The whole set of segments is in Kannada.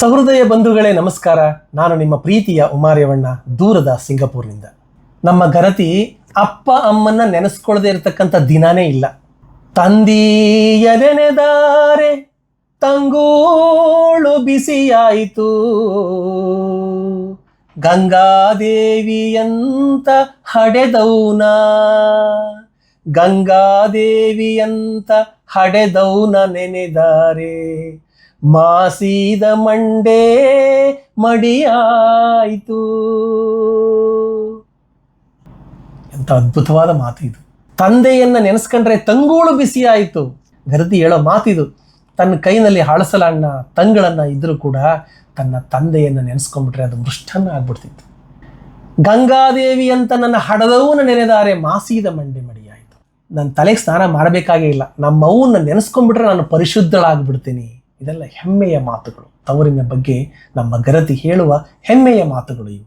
ಸಹೃದಯ ಬಂಧುಗಳೇ, ನಮಸ್ಕಾರ. ನಾನು ನಿಮ್ಮ ಪ್ರೀತಿಯ ಉಮಾರ್ಯವಣ್ಣ, ದೂರದ ಸಿಂಗಪೂರ್ನಿಂದ. ನಮ್ಮ ಗರತಿ ಅಪ್ಪ, ಅಮ್ಮನ್ನ ನೆನೆಸ್ಕೊಳ್ಳದೆ ಇರತಕ್ಕಂಥ ದಿನಾನೇ ಇಲ್ಲ. ತಂದೀಯ ನೆನೆದಾರೆ ತಂಗೋಳು ಬಿಸಿಯಾಯಿತು. ಗಂಗಾದೇವಿಯಂತ ಹಡೆದೌನ? ಗಂಗಾದೇವಿಯಂತ ಹಡೆದೌನ ನೆನೆದಾರೆ? ಮಾಸಿದ ಮಂಡೇ ಮಡಿಯಾಯಿತು. ಎಂತ ಅದ್ಭುತವಾದ ಮಾತು ಇದು. ತಂದೆಯನ್ನ ನೆನೆಸ್ಕೊಂಡ್ರೆ ತಂಗೋಳು ಬಿಸಿಯಾಯಿತು. ಗರದಿ ಹೇಳೋ ಮಾತಿದು. ತನ್ನ ಕೈನಲ್ಲಿ ಹಳಸಲಣ್ಣ ತಂಗಳನ್ನ ಇದ್ರೂ ಕೂಡ ತನ್ನ ತಂದೆಯನ್ನ ನೆನೆಸ್ಕೊಂಡ್ಬಿಟ್ರೆ ಅದು ಮೃಷ್ಟನ್ನ ಆಗ್ಬಿಡ್ತಿತ್ತು. ಗಂಗಾದೇವಿ ಅಂತ ನನ್ನ ಹಡದವನ ನೆನೆದಾರೆ ಮಾಸೀದ ಮಂಡೆ ಮಡಿಯಾಯಿತು. ನನ್ನ ತಲೆಗೆ ಸ್ನಾನ ಮಾಡಬೇಕಾಗೇ ಇಲ್ಲ. ನಮ್ಮ ಅವನ್ನ ನೆನೆಸ್ಕೊಂಡ್ಬಿಟ್ರೆ ನಾನು ಪರಿಶುದ್ಧಳಾಗ್ಬಿಡ್ತೀನಿ. ಇದೆಲ್ಲ ಹೆಮ್ಮೆಯ ಮಾತುಗಳು. ತವರಿನ ಬಗ್ಗೆ ನಮ್ಮ ಗರತಿ ಹೇಳುವ ಹೆಮ್ಮೆಯ ಮಾತುಗಳು ಇವು.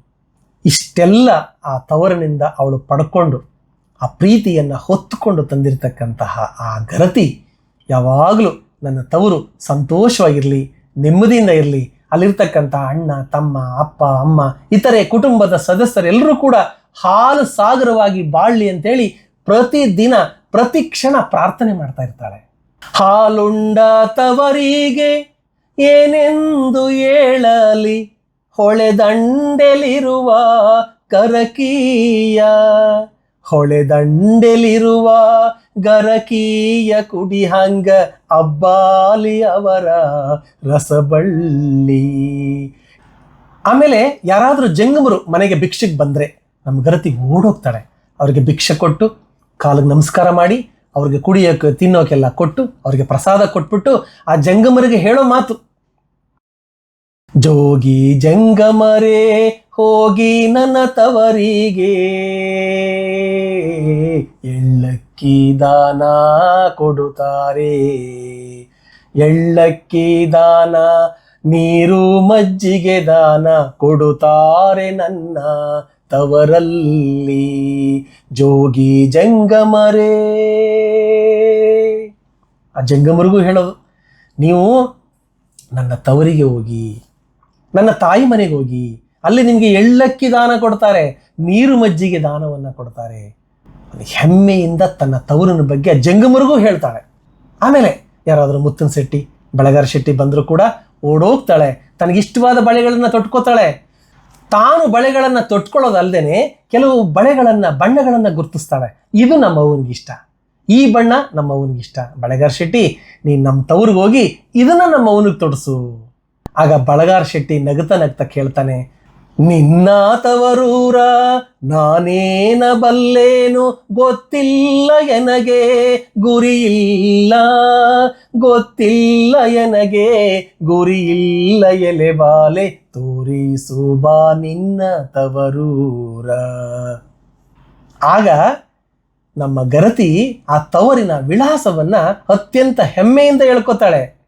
ಇಷ್ಟೆಲ್ಲ ಆ ತವರಿನಿಂದ ಅವಳು ಪಡ್ಕೊಂಡು, ಆ ಪ್ರೀತಿಯನ್ನು ಹೊತ್ತುಕೊಂಡು ತಂದಿರತಕ್ಕಂತಹ ಆ ಗರತಿ ಯಾವಾಗಲೂ ನನ್ನ ತವರು ಸಂತೋಷವಾಗಿರಲಿ, ನೆಮ್ಮದಿಯಿಂದ ಇರಲಿ. ಅಲ್ಲಿರ್ತಕ್ಕಂಥ ಅಣ್ಣ, ತಮ್ಮ, ಅಪ್ಪ, ಅಮ್ಮ, ಇತರೆ ಕುಟುಂಬದ ಸದಸ್ಯರೆಲ್ಲರೂ ಕೂಡ ಹಾಲು ಸಾಗರವಾಗಿ ಬಾಳ್ಲಿ ಅಂತೇಳಿ ಪ್ರತಿದಿನ, ಪ್ರತಿ ಕ್ಷಣ ಪ್ರಾರ್ಥನೆ ಮಾಡ್ತಾ ಇರ್ತಾಳೆ ಹಾಲುಂಡ ತವರಿಗೆ ಏನೆಂದು ಹೇಳಲಿ? ಹೊಳೆದಂಡೆಲಿರುವ ಕರಕೀಯ ಹೊಳೆದಂಡೆಲಿರುವ ಗರಕೀಯ ಕುಡಿಹಂಗ ಅಬ್ಬಾಲಿ ಅವರ ರಸಬಳ್ಳಿ. ಆಮೇಲೆ ಯಾರಾದರೂ ಜಂಗಮರು ಮನೆಗೆ ಭಿಕ್ಷೆಗೆ ಬಂದರೆ ನಮ್ಮ ಗರತಿ ಓಡೋಗ್ತಾಳೆ. ಅವರಿಗೆ ಭಿಕ್ಷೆ ಕೊಟ್ಟು ಕಾಲಿಗೆ ನಮಸ್ಕಾರ ಮಾಡಿ ಅವ್ರಿಗೆ ಕುಡಿಯೋಕೆ ತಿನ್ನೋಕೆಲ್ಲ ಕೊಟ್ಟು ಅವ್ರಿಗೆ ಪ್ರಸಾದ ಕೊಟ್ಬಿಟ್ಟು ಆ ಜಂಗಮರಿಗೆ ಹೇಳೋ ಮಾತು. ಜೋಗಿ ಜಂಗಮರೇ, ಹೋಗಿ ನನ್ನ ತವರಿಗೆ. ಎಳ್ಳಕ್ಕಿ ದಾನ ಕೊಡುತ್ತಾರೆ. ಎಳ್ಳಕ್ಕಿ ದಾನ, ನೀರು ಮಜ್ಜಿಗೆ ದಾನ ಕೊಡುತ್ತಾರೆ ನನ್ನ ತವರಲ್ಲಿ. ಜೋಗಿ ಜಂಗಮರೇ. ಆ ಜಂಗಮರಿಗೂ ಹೇಳೋದು. ನೀವು ನನ್ನ ತವರಿಗೆ ಹೋಗಿ, ನನ್ನ ತಾಯಿ ಮನೆಗೆ ಹೋಗಿ, ಅಲ್ಲಿ ನಿಮಗೆ ಎಳ್ಳಕ್ಕಿ ದಾನ ಕೊಡ್ತಾರೆ, ನೀರು ಮಜ್ಜಿಗೆ ದಾನವನ್ನು ಕೊಡ್ತಾರೆ. ಹೆಮ್ಮೆಯಿಂದ ತನ್ನ ತವರಿನ ಬಗ್ಗೆ ಆ ಜಂಗಮರಿಗೂ ಹೇಳ್ತಾಳೆ. ಆಮೇಲೆ ಯಾರಾದರೂ ಮುತ್ತಿನ ಶೆಟ್ಟಿ, ಬಳಗಾರ ಶೆಟ್ಟಿ ಬಂದರೂ ಕೂಡ ಓಡೋಗ್ತಾಳೆ. ತನಗಿಷ್ಟವಾದ ಬಳೆಗಳನ್ನು ತೊಟ್ಕೋತಾಳೆ. ತಾನು ಬಳೆಗಳನ್ನು ತೊಟ್ಕೊಳ್ಳೋದಲ್ಲದೆ ಕೆಲವು ಬಳೆಗಳನ್ನು, ಬಣ್ಣಗಳನ್ನು ಗುರುತಿಸ್ತಾಳೆ. ಇದು ನಮ್ಮ ಅವ್ವನಿಗೆ ಇಷ್ಟ. ಈ ಬಣ್ಣ ನಮ್ಮ ಅವನಿಗೆ ಇಷ್ಟ. ಬಳಗಾರ್ ಶೆಟ್ಟಿ, ನೀನು ನಮ್ಮ ತವ್ರಿಗೆ ಹೋಗಿ ಇದನ್ನ ನಮ್ಮ ಅವನಿಗೆ ತೊಡಸು. ಆಗ ಬಳಗಾರ್ ಶೆಟ್ಟಿ ನಗುತ್ತಾ ನಗ್ತಾ ಕೇಳ್ತಾನೆ, ನಿನ್ನ ತವರೂರ ನಾನೇನ ಬಲ್ಲೇನು ಗೊತ್ತಿಲ್ಲ ಎನಗೆ ಗುರಿಯಿಲ್ಲ ಗೊತ್ತಿಲ್ಲ ಎನಗೆ ಗುರಿಯಿಲ್ಲ ಎಲೆ ಬಾಲೆ ತೋರಿಸು ಬಾ ನಿನ್ನ ತವರೂರ. ಆಗ ನಮ್ಮ ಗರತಿ ಆ ತವರಿನ ವಿಳಾಸವನ್ನ ಅತ್ಯಂತ ಹೆಮ್ಮೆಯಿಂದ ಹೇಳ್ಕೊತಾಳೆ.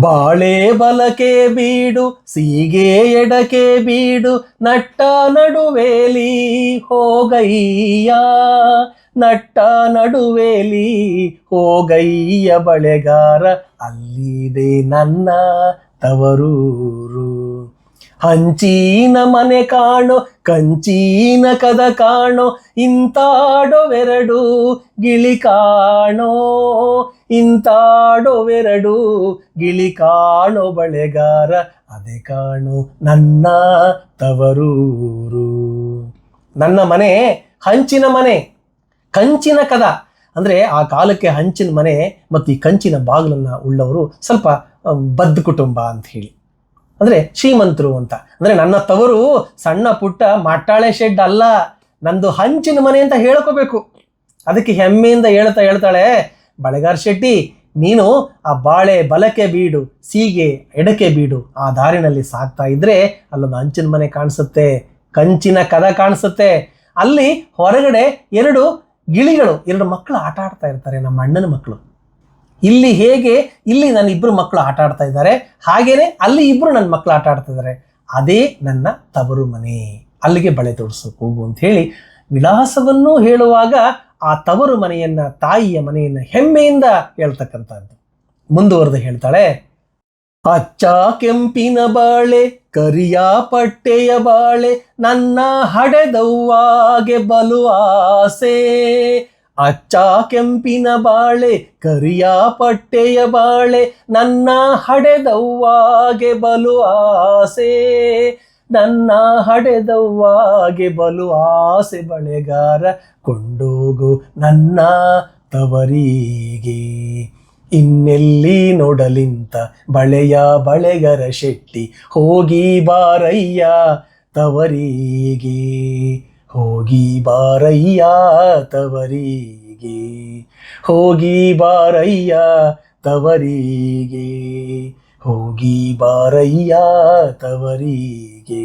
ಬಾಳೆ ಬಲಕೆ ಬೀಡು, ಸೀಗೆ ಎಡಕೆ ಬೀಡು, ನಟ್ಟ ನಡುವೇಲಿ ಹೋಗಯ್ಯ, ನಟ್ಟ ನಡುವೇಲಿ ಹೋಗಯ್ಯ ಬಳೆಗಾರ, ಅಲ್ಲಿದೆ ನನ್ನ ತವರೂರು. ಹಂಚೀನ ಮನೆ ಕಾಣೋ, ಕಂಚೀನ ಕದ ಕಾಣೋ ಇಂತಾಡೋವೆರಡು ಗಿಳಿ ಕಾಣೋ. ಇಂತಾಡೋವೆರಡು ಗಿಳಿ ಕಾಣೋ ಬಳೆಗಾರ, ಅದೇ ಕಾಣೋ ನನ್ನ ತವರೂರು. ನನ್ನ ಮನೆ, ಹಂಚಿನ ಮನೆ, ಕಂಚಿನ ಕದ. ಅಂದರೆ ಆ ಕಾಲಕ್ಕೆ ಹಂಚಿನ ಮನೆ ಮತ್ತು ಈ ಕಂಚಿನ ಬಾಗಿಲನ್ನು ಉಳ್ಳವರು ಸ್ವಲ್ಪ ಬದ್ದು ಕುಟುಂಬ ಅಂತ ಹೇಳಿ. ಅಂದರೆ ಶ್ರೀಮಂತರು ಅಂತ. ಅಂದರೆ ನನ್ನ ತವರು ಸಣ್ಣ ಪುಟ್ಟ ಮಟ್ಟಾಳೆ ಶೆಡ್ ಅಲ್ಲ, ನಂದು ಹಂಚಿನ ಮನೆ ಅಂತ ಹೇಳ್ಕೋಬೇಕು. ಅದಕ್ಕೆ ಹೆಮ್ಮೆಯಿಂದ ಹೇಳ್ತಾ ಹೇಳ್ತಾಳೆ, ಬಳೆಗಾರ್ ಶೆಟ್ಟಿ, ನೀನು ಆ ಬಾಳೆ ಬಲಕೆ ಬೀಡು, ಸೀಗೆ ಎಡಕೆ ಬೀಡು, ಆ ದಾರಿನಲ್ಲಿ ಸಾಗ್ತಾ ಇದ್ರೆ ಅಲ್ಲೊಂದು ಹಂಚಿನ ಮನೆ ಕಾಣಿಸುತ್ತೆ, ಕಂಚಿನ ಕದ ಕಾಣಿಸುತ್ತೆ. ಅಲ್ಲಿ ಹೊರಗಡೆ ಎರಡು ಗಿಳಿಗಳು, ಎರಡು ಮಕ್ಕಳು ಆಟ ಆಡ್ತಾ ಇರ್ತಾರೆ, ನಮ್ಮ ಅಣ್ಣನ ಮಕ್ಕಳು. ಇಲ್ಲಿ ಹೇಗೆ ಇಲ್ಲಿ ನನ್ನ ಇಬ್ಬರು ಮಕ್ಕಳು ಆಟ ಆಡ್ತಾ ಇದ್ದಾರೆ, ಹಾಗೇನೆ ಅಲ್ಲಿ ಇಬ್ಬರು ನನ್ನ ಮಕ್ಕಳು ಆಟ ಆಡ್ತಾ ಇದ್ದಾರೆ. ಅದೇ ನನ್ನ ತವರು ಮನೆ. ಅಲ್ಲಿಗೆ ಬಳೆ ತೋರಿಸೋಕೆ ಹೋಗು ಅಂತ ಹೇಳಿ ವಿಳಾಸವನ್ನು ಹೇಳುವಾಗ ಆ ತವರು ಮನೆಯನ್ನ, ತಾಯಿಯ ಮನೆಯನ್ನ ಹೆಮ್ಮೆಯಿಂದ ಹೇಳ್ತಕ್ಕಂಥದ್ದು. ಮುಂದುವರೆದು ಹೇಳ್ತಾಳೆ, ಅಚ್ಚ ಕೆಂಪಿನ ಬಾಳೆ, ಕರಿಯ ಪಟ್ಟೆಯ ಬಾಳೆ, ನನ್ನ ಹಡೆದವ್ವಾಗೆ ಬಲು ಆಸೆ. ಅಚ್ಚ ಕೆಂಪಿನ ಬಾಳೆ, ಕರಿಯ ಪಟ್ಟೆಯ ಬಾಳೆ, ನನ್ನ ಹಡೆದವ್ವಾಗೆ ಬಲು ಆಸೆ. ನನ್ನ ಹಡೆದವ್ವಾಗೆ ಬಲು ಆಸೆ ಬಳೆಗಾರ, ಕೊಂಡೋಗು ನನ್ನ ತವರಿಗೆ. ಇನ್ನೆಲ್ಲಿ ನೋಡಲಿಂತ ಬಳೆಯ ಬಳೆಗರ ಶೆಟ್ಟಿ, ಹೋಗಿ ಬಾರಯ್ಯ ತವರಿಗೆ. ಹೋಗಿ ಬಾರಯ್ಯ ತವರಿಗೆ, ಹೋಗಿ ಬಾರಯ್ಯ ತವರಿಗೆ, ಹೋಗಿ ಬಾರಯ್ಯ ತವರಿಗೆ.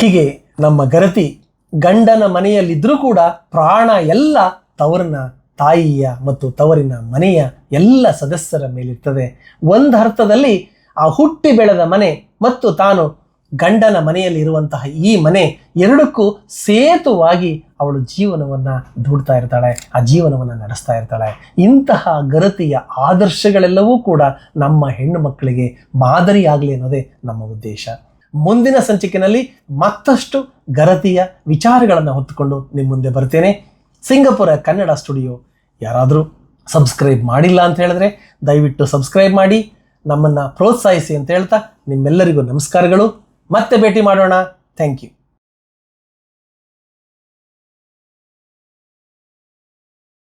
ಹೀಗೆ ನಮ್ಮ ಗರತಿ ಗಂಡನ ಮನೆಯಲ್ಲಿದ್ದರೂ ಕೂಡ ಪ್ರಾಣ ಎಲ್ಲ ತವರನ್ನ ತಾಯಿಯ ಮತ್ತು ತವರಿನ ಮನೆಯ ಎಲ್ಲ ಸದಸ್ಯರ ಮೇಲಿರ್ತದೆ. ಒಂದು ಅರ್ಥದಲ್ಲಿ ಆ ಹುಟ್ಟಿ ಬೆಳೆದ ಮನೆ ಮತ್ತು ತಾನು ಗಂಡನ ಮನೆಯಲ್ಲಿ ಇರುವಂತಹ ಈ ಮನೆ ಎರಡಕ್ಕೂ ಸೇತುವಾಗಿ ಅವಳು ಜೀವನವನ್ನು ದೂಡ್ತಾ ಇರ್ತಾಳೆ, ಆ ಜೀವನವನ್ನು ನಡೆಸ್ತಾ ಇರ್ತಾಳೆ. ಇಂತಹ ಗರತಿಯ ಆದರ್ಶಗಳೆಲ್ಲವೂ ಕೂಡ ನಮ್ಮ ಹೆಣ್ಣು ಮಕ್ಕಳಿಗೆ ಮಾದರಿಯಾಗಲಿ ಅನ್ನೋದೇ ನಮ್ಮ ಉದ್ದೇಶ. ಮುಂದಿನ ಸಂಚಿಕೆಯಲ್ಲಿ ಮತ್ತಷ್ಟು ಗರತಿಯ ವಿಚಾರಗಳನ್ನು ಹೊತ್ತುಕೊಂಡು ನಿಮ್ಮ ಮುಂದೆ ಬರ್ತೇನೆ. ಸಿಂಗಪುರ ಕನ್ನಡ ಸ್ಟುಡಿಯೋ ಯಾರಾದರೂ ಸಬ್ಸ್ಕ್ರೈಬ್ ಮಾಡಿಲ್ಲ ಅಂತ ಹೇಳಿದ್ರೆ ದಯವಿಟ್ಟು ಸಬ್ಸ್ಕ್ರೈಬ್ ಮಾಡಿ, ನಮ್ಮನ್ನು ಪ್ರೋತ್ಸಾಹಿಸಿ ಅಂತ ಹೇಳ್ತಾ ನಿಮ್ಮೆಲ್ಲರಿಗೂ ನಮಸ್ಕಾರಗಳು. ಮತ್ತೆ ಭೇಟಿ ಮಾಡೋಣ. Thank you